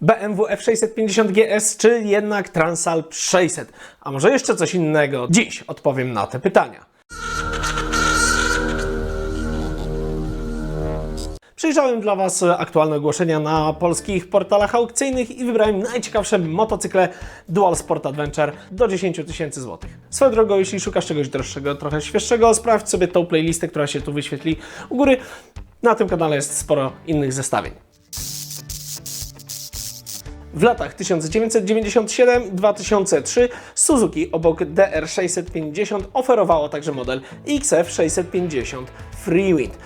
BMW F650 GS czy jednak Transalp 600? A może jeszcze coś innego? Dziś odpowiem na te pytania. Przejrzałem dla Was aktualne ogłoszenia na polskich portalach aukcyjnych i wybrałem najciekawsze motocykle Dual Sport Adventure do 10 tysięcy złotych. Swoją drogą, jeśli szukasz czegoś droższego, trochę świeższego, sprawdź sobie tą playlistę, która się tu wyświetli u góry. Na tym kanale jest sporo innych zestawień. W latach 1997-2003 Suzuki obok DR650 oferowało także model XF650 Freewind.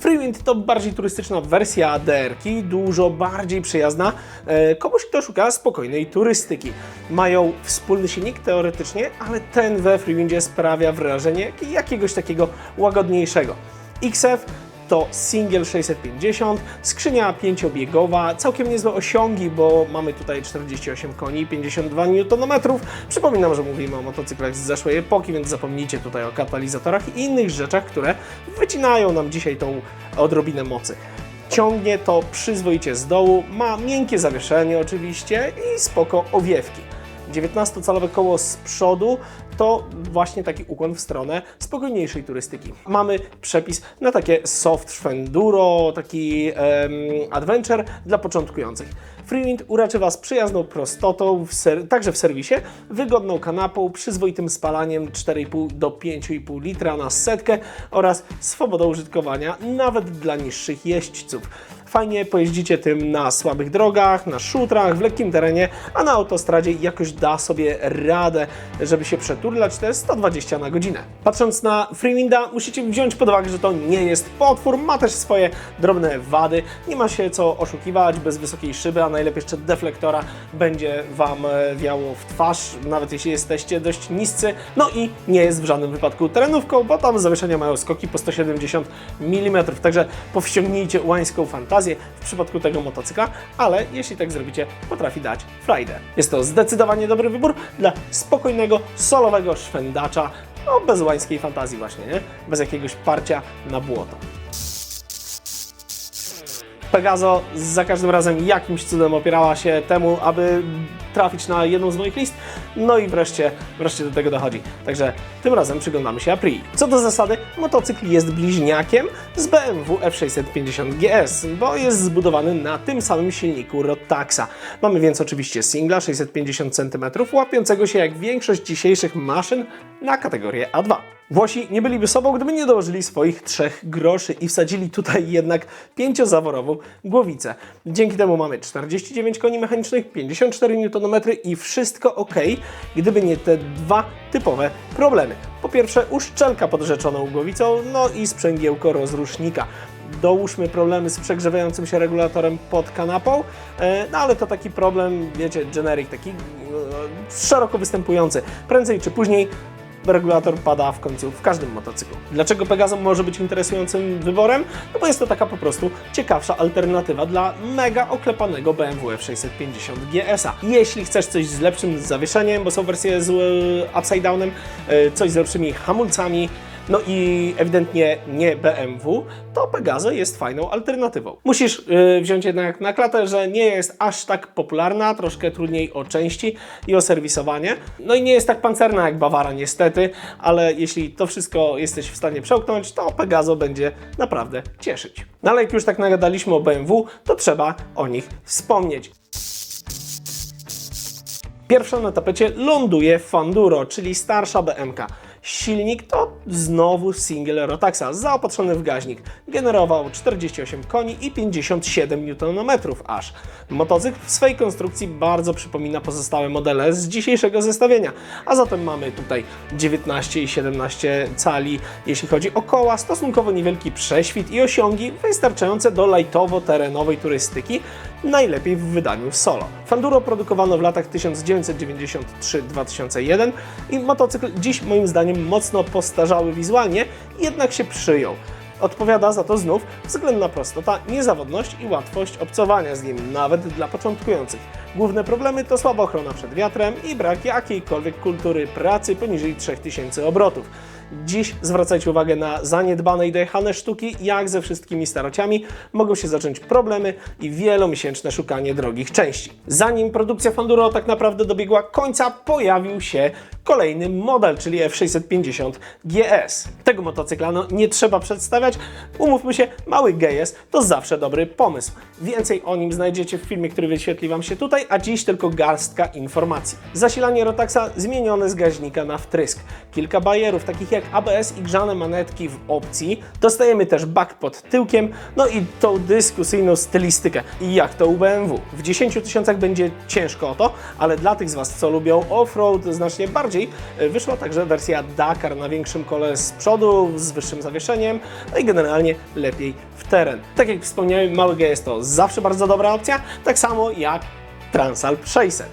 Freewind to bardziej turystyczna wersja DR-ki, dużo bardziej przyjazna e, komuś, kto szuka spokojnej turystyki. Mają wspólny silnik teoretycznie, ale ten we Freewindzie sprawia wrażenie jakiegoś takiego łagodniejszego. XF to single 650, skrzynia pięciobiegowa, całkiem niezłe osiągi, bo mamy tutaj 48 koni, 52 Nm. Przypominam, że mówimy o motocyklach z zeszłej epoki, więc zapomnijcie tutaj o katalizatorach i innych rzeczach, które wycinają nam dzisiaj tą odrobinę mocy. Ciągnie to przyzwoicie z dołu, ma miękkie zawieszenie oczywiście i spoko owiewki. 19-calowe koło z przodu to właśnie taki ukłon w stronę spokojniejszej turystyki. Mamy przepis na takie soft enduro, taki adventure dla początkujących. Freewind uraczy Was przyjazną prostotą, w także w serwisie, wygodną kanapą, przyzwoitym spalaniem 4,5 do 5,5 litra na setkę oraz swobodą użytkowania nawet dla niższych jeźdźców. Fajnie pojeździcie tym na słabych drogach, na szutrach, w lekkim terenie, a na autostradzie jakoś da sobie radę, żeby się przeturlać te 120 na godzinę. Patrząc na Freewinda, musicie wziąć pod uwagę, że to nie jest potwór, ma też swoje drobne wady, nie ma się co oszukiwać, bez wysokiej szyby, a najlepiej jeszcze deflektora będzie Wam e, wiało w twarz, nawet jeśli jesteście dość niscy, no i nie jest w żadnym wypadku terenówką, bo tam zawieszenia mają skoki po 170 mm, także powściągnijcie łańską fantazję w przypadku tego motocykla, ale jeśli tak zrobicie, potrafi dać frajdę. Jest to zdecydowanie dobry wybór dla spokojnego, solowego szwendacza, no bez łańskiej fantazji właśnie, nie? Bez jakiegoś parcia na błoto. Pegazo za każdym razem jakimś cudem opierała się temu, aby trafić na jedną z moich list. No i wreszcie, wreszcie do tego dochodzi. Także tym razem przyglądamy się Aprii. Co do zasady, motocykl jest bliźniakiem z BMW F650 GS, bo jest zbudowany na tym samym silniku Rotaxa. Mamy więc oczywiście singla 650 cm, łapiącego się jak większość dzisiejszych maszyn na kategorię A2. Włosi nie byliby sobą, gdyby nie dołożyli swoich trzech groszy i wsadzili tutaj jednak pięciozaworową głowicę. Dzięki temu mamy 49 koni mechanicznych, 54 Nm i wszystko ok, gdyby nie te dwa typowe problemy. Po pierwsze uszczelka pod rzeczoną głowicą, no i sprzęgiełko rozrusznika. Dołóżmy problemy z przegrzewającym się regulatorem pod kanapą, e, no ale to taki problem, wiecie, generic, taki e, szeroko występujący. Prędzej czy później regulator pada w końcu w każdym motocyklu. Dlaczego Pegaso może być interesującym wyborem? No bo jest to taka po prostu ciekawsza alternatywa dla mega oklepanego BMW F650 GS-a. Jeśli chcesz coś z lepszym zawieszeniem, bo są wersje z e, upside downem, e, coś z lepszymi hamulcami, no i ewidentnie nie BMW, to Pegaso jest fajną alternatywą. Musisz yy, wziąć jednak na klatę, że nie jest aż tak popularna, troszkę trudniej o części i o serwisowanie. No i nie jest tak pancerna jak Bawara niestety, ale jeśli to wszystko jesteś w stanie przełknąć, to Pegaso będzie naprawdę cieszyć. No ale jak już tak nagadaliśmy o BMW, to trzeba o nich wspomnieć. Pierwsza na tapecie ląduje Fanduro, czyli starsza BMK. Silnik to znowu single Rotaxa, zaopatrzony w gaźnik. Generował 48 koni i 57 Nm aż. Motocykl w swej konstrukcji bardzo przypomina pozostałe modele z dzisiejszego zestawienia, a zatem mamy tutaj 19 i 17 cali, jeśli chodzi o koła, stosunkowo niewielki prześwit i osiągi wystarczające do lightowo-terenowej turystyki, najlepiej w wydaniu solo. Fanduro produkowano w latach 1993-2001 i motocykl dziś moim zdaniem mocno postarzały wizualnie, jednak się przyjął. Odpowiada za to znów względna prostota, niezawodność i łatwość obcowania z nim, nawet dla początkujących. Główne problemy to słaba ochrona przed wiatrem i brak jakiejkolwiek kultury pracy poniżej 3000 obrotów. Dziś zwracajcie uwagę na zaniedbane i dojechane sztuki. Jak ze wszystkimi starociami mogą się zacząć problemy i wielomiesięczne szukanie drogich części. Zanim produkcja Fanduro tak naprawdę dobiegła końca, pojawił się kolejny model, czyli F650 GS. Tego motocykla no, nie trzeba przedstawiać. Umówmy się, mały GS to zawsze dobry pomysł. Więcej o nim znajdziecie w filmie, który wyświetli Wam się tutaj, a dziś tylko garstka informacji. Zasilanie Rotaxa zmienione z gaźnika na wtrysk. Kilka bajerów, takich jak ABS i grzane manetki w opcji. Dostajemy też bak pod tyłkiem, no i tą dyskusyjną stylistykę. I jak to u BMW? W 10 tysiącach będzie ciężko o to, ale dla tych z Was, co lubią off-road znacznie bardziej, y, wyszła także wersja Dakar na większym kole z przodu, z wyższym zawieszeniem, no i generalnie lepiej w teren. Tak jak wspomniałem, mały GS to zawsze bardzo dobra opcja, tak samo jak Transalp 600.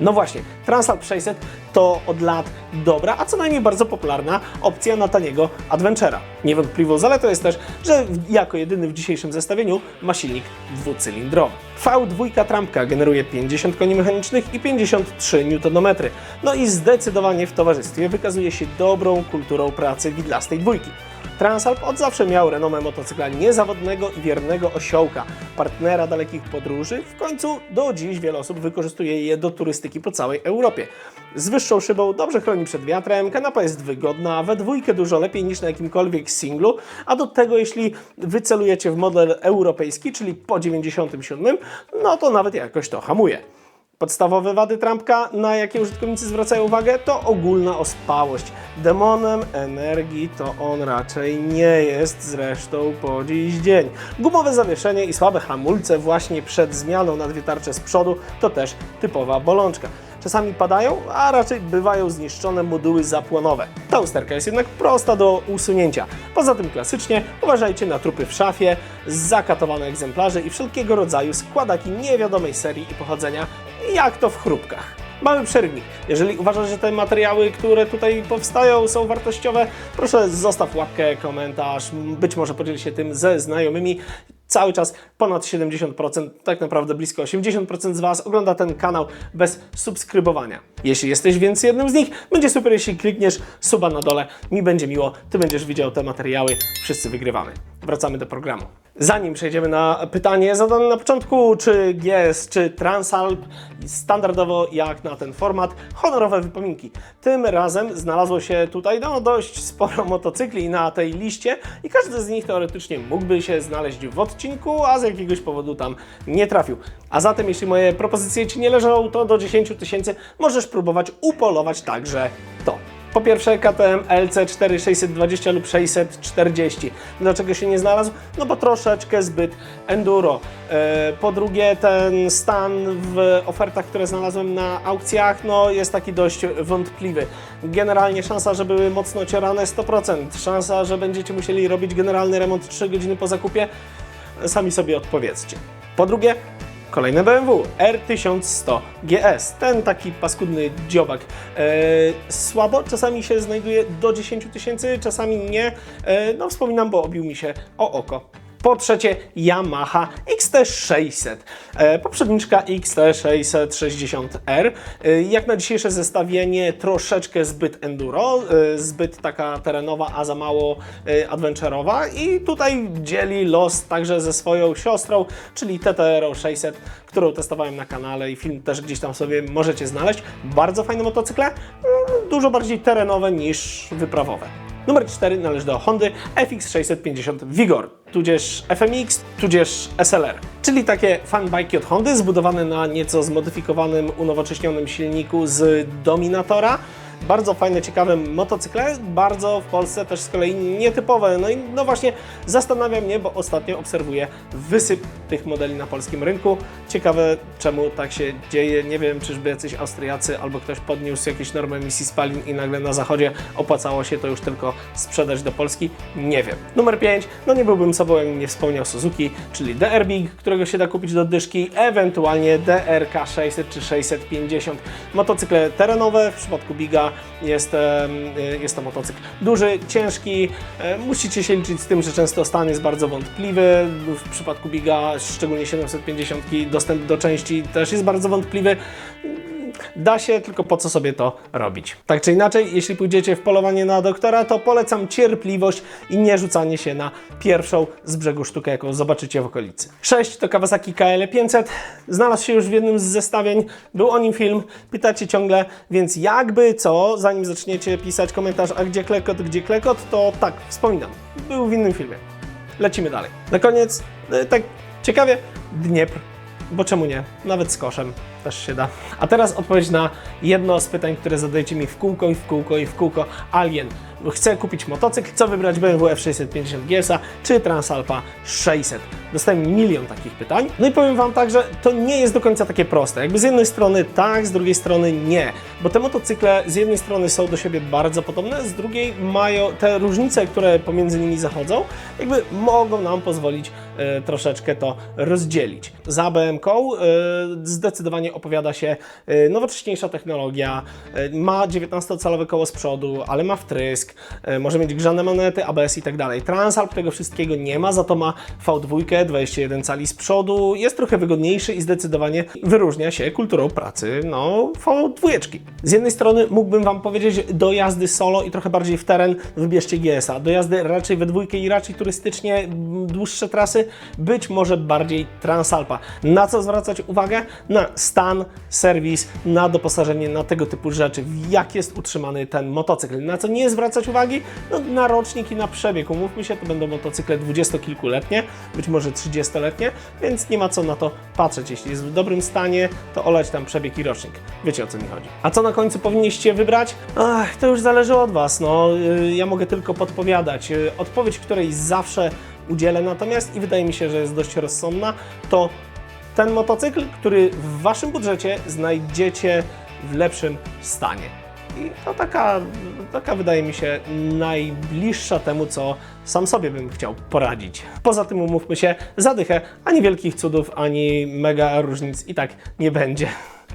No właśnie, Transalp 600 to od lat dobra, a co najmniej bardzo popularna opcja na taniego Adventure'a. Niewątpliwą zaletą jest też, że jako jedyny w dzisiejszym zestawieniu ma silnik dwucylindrowy. V2 trampka generuje 50 koni mechanicznych i 53 Nm. No i zdecydowanie w towarzystwie wykazuje się dobrą kulturą pracy widlastej dwójki. Transalp od zawsze miał renomę motocykla niezawodnego i wiernego osiołka, partnera dalekich podróży. W końcu do dziś wiele osób wykorzystuje je do turystyki po całej Europie. Z wyższą szybą dobrze chroni przed wiatrem, kanapa jest wygodna, we dwójkę dużo lepiej niż na jakimkolwiek singlu, a do tego jeśli wycelujecie w model europejski, czyli po 97, no to nawet jakoś to hamuje. Podstawowe wady trampka, na jakie użytkownicy zwracają uwagę, to ogólna ospałość. Demonem energii to on raczej nie jest, zresztą po dziś dzień. Gumowe zawieszenie i słabe hamulce właśnie przed zmianą na dwie tarcze z przodu to też typowa bolączka. Czasami padają, a raczej bywają zniszczone moduły zapłonowe. Ta usterka jest jednak prosta do usunięcia. Poza tym klasycznie uważajcie na trupy w szafie, zakatowane egzemplarze i wszelkiego rodzaju składaki niewiadomej serii i pochodzenia, jak to w chrupkach. Mały przerywnik. Jeżeli uważasz, że te materiały, które tutaj powstają są wartościowe, proszę zostaw łapkę, komentarz, być może podziel się tym ze znajomymi. Cały czas ponad 70%, tak naprawdę blisko 80% z Was ogląda ten kanał bez subskrybowania. Jeśli jesteś więc jednym z nich, będzie super, jeśli klikniesz suba na dole. Mi będzie miło, Ty będziesz widział te materiały. Wszyscy wygrywamy. Wracamy do programu. Zanim przejdziemy na pytanie zadane na początku, czy GS, czy Transalp, standardowo jak na ten format, honorowe wypominki. Tym razem znalazło się tutaj no, dość sporo motocykli na tej liście i każdy z nich teoretycznie mógłby się znaleźć w odcinku, a z jakiegoś powodu tam nie trafił. A zatem, jeśli moje propozycje Ci nie leżą, to do 10 tysięcy możesz próbować upolować także to. Po pierwsze KTM LC4 620 lub 640. Dlaczego się nie znalazł? No bo troszeczkę zbyt enduro. E, Po drugie ten stan w ofertach, które znalazłem na aukcjach, no jest taki dość wątpliwy. Generalnie szansa, że były mocno ciorane 100%. Szansa, że będziecie musieli robić generalny remont 3 godziny po zakupie, sami sobie odpowiedzcie. Po drugie, Kolejne BMW R1100 GS. Ten taki paskudny dziobak. E, słabo, czasami się znajduje do 10 tysięcy, czasami nie. E, no wspominam, bo obił mi się o oko. Po trzecie Yamaha XT600. E, poprzedniczka XT660R. E, jak na dzisiejsze zestawienie troszeczkę zbyt enduro, e, zbyt taka terenowa, a za mało adventurowa i tutaj dzieli los także ze swoją siostrą, czyli TTR 600, którą testowałem na kanale i film też gdzieś tam sobie możecie znaleźć. Bardzo fajne motocykle, mm, dużo bardziej terenowe niż wyprawowe. Numer 4 należy do Hondy FX650 Vigor, tudzież FMX, tudzież SLR. Czyli takie fanbajki od Hondy zbudowane na nieco zmodyfikowanym, unowocześnionym silniku z Dominatora. Bardzo fajne, ciekawe motocykle, bardzo w Polsce też z kolei nietypowe. No i no właśnie zastanawia mnie, bo ostatnio obserwuję wysyp tych modeli na polskim rynku. Ciekawe czemu tak się dzieje. Nie wiem, czyżby jacyś Austriacy albo ktoś podniósł jakieś normy emisji spalin i nagle na zachodzie opłacało się to już tylko sprzedać do Polski. Nie wiem. Numer 5. No nie byłbym sobą, jakbym nie wspomniał Suzuki, czyli DR Big, którego się da kupić do dyszki, ewentualnie DRK 600 czy 650. Motocykle terenowe, w przypadku Biga jest, y, jest to motocykl duży, ciężki. E, Musicie się liczyć z tym, że często stan jest bardzo wątpliwy. W przypadku Biga, szczególnie 750, dostęp do części też jest bardzo wątpliwy. Da się, tylko po co sobie to robić? Tak czy inaczej, jeśli pójdziecie w polowanie na doktora, to polecam cierpliwość i nie rzucanie się na pierwszą z brzegu sztukę, jaką zobaczycie w okolicy. 6 to Kawasaki KL500. Znalazł się już w jednym z zestawień, był o nim film, pytacie ciągle, więc jakby co, zanim zaczniecie pisać komentarz, a gdzie klekot, gdzie klekot, to tak, wspominam, był w innym filmie. Lecimy dalej. Na koniec, e, tak ciekawie, Dniepr, bo czemu nie? Nawet z koszem też się da. A teraz odpowiedź na jedno z pytań, które zadajecie mi w kółko i w kółko i w kółko. Alien. Chcę kupić motocykl, co wybrać BMW F650 GS czy Transalpa 600? Dostałem milion takich pytań. No i powiem Wam tak, że to nie jest do końca takie proste. Jakby z jednej strony tak, z drugiej strony nie. Bo te motocykle z jednej strony są do siebie bardzo podobne, z drugiej mają te różnice, które pomiędzy nimi zachodzą, jakby mogą nam pozwolić e, troszeczkę to rozdzielić. Za BMK e, zdecydowanie opowiada się e, nowocześniejsza technologia, e, ma 19-calowe koło z przodu, ale ma wtrysk, e, może mieć grzane manety, ABS i tak dalej. Transalp tego wszystkiego nie ma, za to ma V2, 21 cali z przodu, jest trochę wygodniejszy i zdecydowanie wyróżnia się kulturą pracy, no, V2. Z jednej strony mógłbym Wam powiedzieć, do jazdy solo i trochę bardziej w teren wybierzcie GS-a, do jazdy raczej we dwójkę i raczej turystycznie, m, dłuższe trasy, być może bardziej Transalpa. Na co zwracać uwagę? Na stan, serwis, na doposażenie, na tego typu rzeczy, jak jest utrzymany ten motocykl. Na co nie zwracać uwagi? No, na rocznik i na przebieg. Umówmy się, to będą motocykle dwudziestokilkuletnie, być może 30-letnie, więc nie ma co na to patrzeć. Jeśli jest w dobrym stanie, to olać tam przebieg i rocznik. Wiecie o co mi chodzi. A co na końcu powinniście wybrać? Ach, to już zależy od Was. No, y, ja mogę tylko podpowiadać. Y, Odpowiedź, której zawsze udzielę natomiast i wydaje mi się, że jest dość rozsądna, to ten motocykl, który w Waszym budżecie znajdziecie w lepszym stanie. I to taka, taka wydaje mi się najbliższa temu, co sam sobie bym chciał poradzić. Poza tym umówmy się, zadychę, ani wielkich cudów, ani mega różnic i tak nie będzie.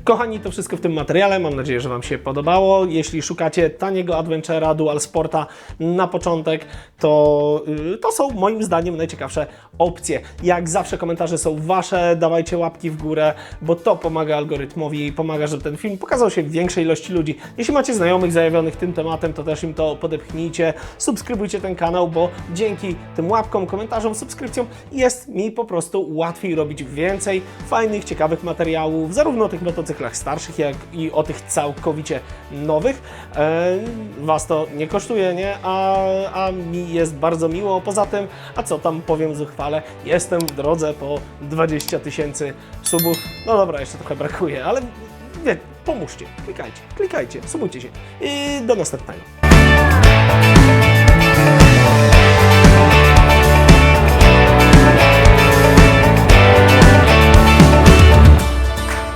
Kochani, to wszystko w tym materiale. Mam nadzieję, że Wam się podobało. Jeśli szukacie taniego adventure'a, dual sporta na początek, to, yy, to są moim zdaniem najciekawsze opcje. Jak zawsze komentarze są Wasze, dawajcie łapki w górę, bo to pomaga algorytmowi i pomaga, żeby ten film pokazał się większej ilości ludzi. Jeśli macie znajomych zajawionych tym tematem, to też im to podepchnijcie. Subskrybujcie ten kanał, bo dzięki tym łapkom, komentarzom, subskrypcjom jest mi po prostu łatwiej robić więcej fajnych, ciekawych materiałów, zarówno tych motocyklach starszych, jak i o tych całkowicie nowych. E, was to nie kosztuje, nie? A, a mi jest bardzo miło. Poza tym, a co tam powiem zuchwale, jestem w drodze po 20 tysięcy subów. No dobra, jeszcze trochę brakuje, ale wie, pomóżcie, klikajcie, klikajcie, subujcie się i do następnego.